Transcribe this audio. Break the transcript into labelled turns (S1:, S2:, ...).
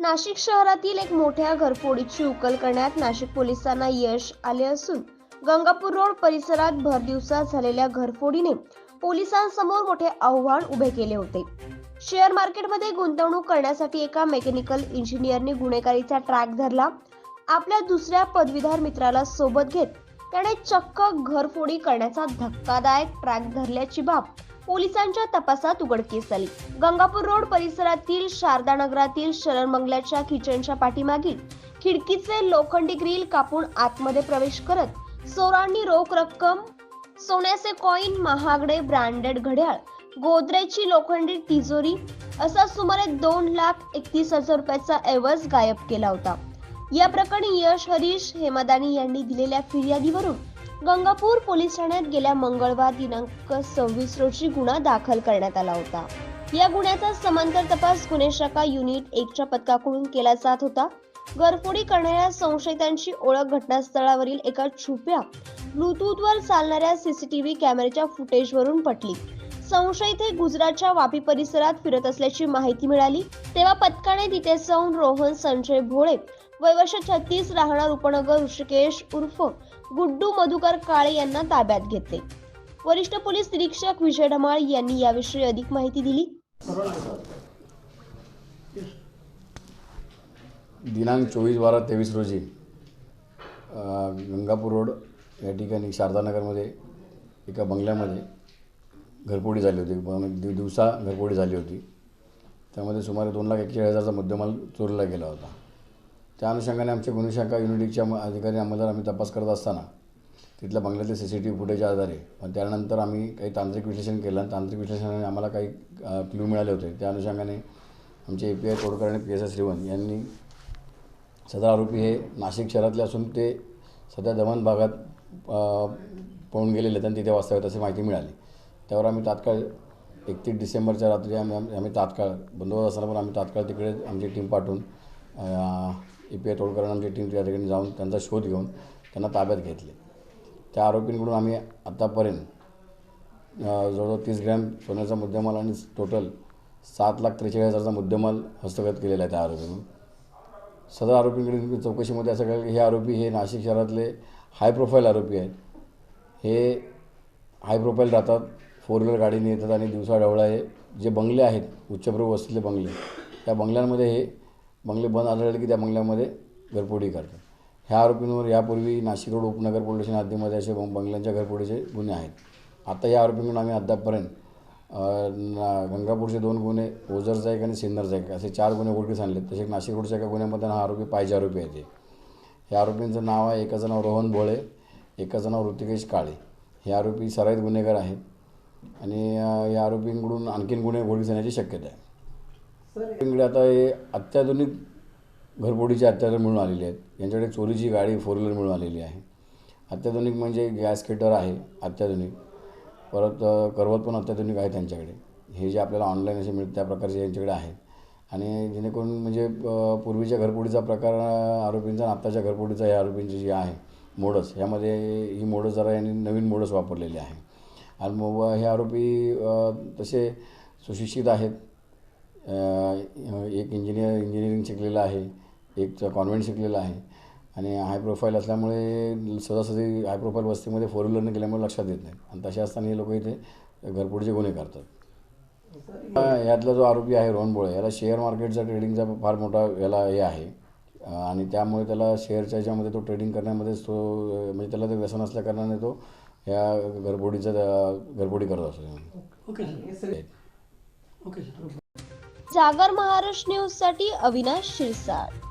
S1: नाशिक शहरातील एक मोठ्या घरफोडीची उकल करण्यात नाशिक पोलिसांना यश आले असून गंगापूर रोड परिसरात भर दिवसात झालेल्या घरफोडीने पोलिसांसमोर मोठे आव्हान उभे केले होते. शेअर मार्केटमध्ये गुंतवणूक करण्यासाठी एका मेकॅनिकल इंजिनियरने गुन्हेगारीचा ट्रॅक धरला. आपल्या दुसऱ्या पदवीधर मित्राला सोबत घेत त्याने चक्क घरफोडी करण्याचा धक्कादायक ट्रॅक धरल्याची बाब पोलिसांच्या तपासात उघडकीस आली. गंगापूर रोड परिसरातील शारदा नगरातील शरण बंगल्याच्या किचनच्या पाठीमागील खिडकीचे लोखंडी ग्रिल कापून आतमध्ये प्रवेश करत चोरांनी रोख रक्कम सोन्याचे कॉईन महागडे ब्रँडेड घड्याळ गोदरेजची लोखंडी तिजोरी असा सुमारे दोन लाख एकतीस हजार रुपयाचा ऐवज गायब केला होता. या प्रकरणी यश हरीश हेमादानी यांनी दिलेल्या फिर्यादीवरून गंगापूर पोलीस ठाण्यात गेल्या मंगळवार दिनांक सव्वीस रोजी गुन्हा दाखल करण्यात आला होता. या गुन्ह्याचा समांतर तपास गुन्हे शाखा युनिट एकच्या पथकाकडून केला जात होता. घरफोडी करणाऱ्या संशयितांची ओळख घटनास्थळावरील एका छुप्या ब्लूटूथवर चालणाऱ्या सीसीटीव्ही कॅमेऱ्याच्या फुटेजवरून पटली संशयित हे गुजरातच्या वापी परिसरात फिरत असल्याची माहिती मिळाली. तेव्हा पथकाने तिथे जाऊन रोहन संजय भोळे वय वर्ष छत्तीस राहणार उपनगर ऋषिकेश उर्फ गुड्डू मधुकर काळे यांना ताब्यात घेतले. वरिष्ठ पोलीस निरीक्षक विजय ढमाळ यांनी याविषयी अधिक माहिती दिली.
S2: दिनांक चोवीस बारा तेवीस रोजी गंगापूर रोड या ठिकाणी शारदानगरमध्ये एका बंगल्यामध्ये घरपोडी झाली होती. ब- दिव- दिवसा घरपोडी झाली होती. त्यामध्ये सुमारे दोन लाख एकशे हजारचा मुद्देमाल चोरीला गेला होता. त्या अनुषंगाने आमच्या गुन्हे शाखा युनिटीच्या अधिकारी अंमलदार आम्ही तपास करत असताना तिथल्या बंगल्यातले सी सी टी व्ही फुटेजच्या आधारे पण त्यानंतर आम्ही काही तांत्रिक विश्लेषण केलं आणि तांत्रिक विश्लेषणाने आम्हाला काही क्ल्यू मिळाले होते. त्या अनुषंगाने आमचे ए पी आय तोडकर आणि पी एस एस श्रीवन यांनी सदर आरोपी हे नाशिक शहरातले असून ते सध्या दमण भागात पळून गेलेले आहेत आणि तिथे वास्तव्यात अशी माहिती मिळाली. त्यावर आम्ही तात्काळ एकतीस डिसेंबरच्या रात्री आम्ही आम्ही तात्काळ बंदोबस्त असताना पण आम्ही तात्काळ तिकडे आमची टीम पाठवून ए पी आय तोडकर आमची टीम त्या ठिकाणी जाऊन त्यांचा शोध घेऊन त्यांना ताब्यात घेतले. त्या आरोपींकडून आम्ही आत्तापर्यंत जवळजवळ तीस ग्रॅम सोन्याचा मुद्देमाल आणि टोटल सात लाख त्रेचाळीस हजारचा मुद्देमाल हस्तगत केलेला आहे त्या आरोपीकडून. सदर आरोपींकडे चौकशीमध्ये असं कळलं की हे आरोपी हे नाशिक शहरातले हाय प्रोफाईल आरोपी आहेत. हे हाय प्रोफाईल राहतात फोर व्हीलर गाडीने येतात आणि दिवसा ढवळा हे जे बंगले आहेत उच्चप्रभू वसलेले बंगले त्या बंगल्यांमध्ये हे बंगले बंद आढळले की त्या बंगल्यामध्ये घरफोडी करतात. ह्या आरोपींवर यापूर्वी Nashik road Upnagar police station हद्दीमध्ये असे बंगल्यांच्या घरफोडीचे गुन्हे आहेत. आता या आरोपींकडून आम्ही अद्यापपर्यंत गंगापूरचे दोन गुन्हे ओझरचा एक आणि सिन्नरचा एक असे चार गुन्हे उडकीस आणले तसेच नाशिक रोडच्या एका गुन्ह्यामध्ये हा आरोपी पाहिजे आरोपी आहे ते. या आरोपींचं नाव आहे एकाचं नाव रोहन भोळे एकाचं नाव ऋतिकेश काळे. हे आरोपी सराईत गुन्हेगार आहेत आणि या आरोपींकडून आणखीन गुन्हे उघडकीस येण्याची शक्यता आहे. आरोपींकडे आता हे अत्याधुनिक घरपोडीचे हत्यारं मिळून आलेली आहेत. यांच्याकडे चोरीची गाडी फोर व्हीलर मिळून आलेली आहे. अत्याधुनिक म्हणजे गॅस केटर आहे अत्याधुनिक. परत करवत पण अत्याधुनिक आहे त्यांच्याकडे. हे जे आपल्याला ऑनलाईन असे मिळते त्या प्रकारचे यांच्याकडे आहेत. आणि जेणेकरून म्हणजे पूर्वीच्या घरपोडीचा प्रकार आरोपींचा आणि आत्ताच्या घरपोडीचा या आरोपींची जी आहे मोडस यामध्ये ही मोडस जरा यांनी नवीन मोडस वापरलेली आहे. आणि मग हे आरोपी तसे सुशिक्षित आहेत. एक इंजिनियर इंजिनिअरिंग शिकलेलं आहे एक कॉन्व्हेंट शिकलेलं आहे. आणि हाय प्रोफाईल असल्यामुळे सहजासहजी हाय प्रोफाईल वस्तीमध्ये फोर व्हीलरने गेल्यामुळे लक्षात येत नाही. आणि तसे असताना हे लोक इथे घरपोडीचे गुन्हे करतात. यातला जो आरोपी आहे रोहन बोळे याला शेअर मार्केटचा ट्रेडिंगचा फार मोठा याला हे आहे. आणि त्यामुळे त्याला शेअरच्या ह्याच्यामध्ये तो ट्रेडिंग करण्यामध्येच तो म्हणजे त्याला ते व्यसन असल्या कारणाने तो ह्या घरफोडीचा घरफोडी करत असतो.
S3: Okay sir okay. सर
S1: जागर महाराष्ट्र न्यूजसाठी अविनाश शिरसाट.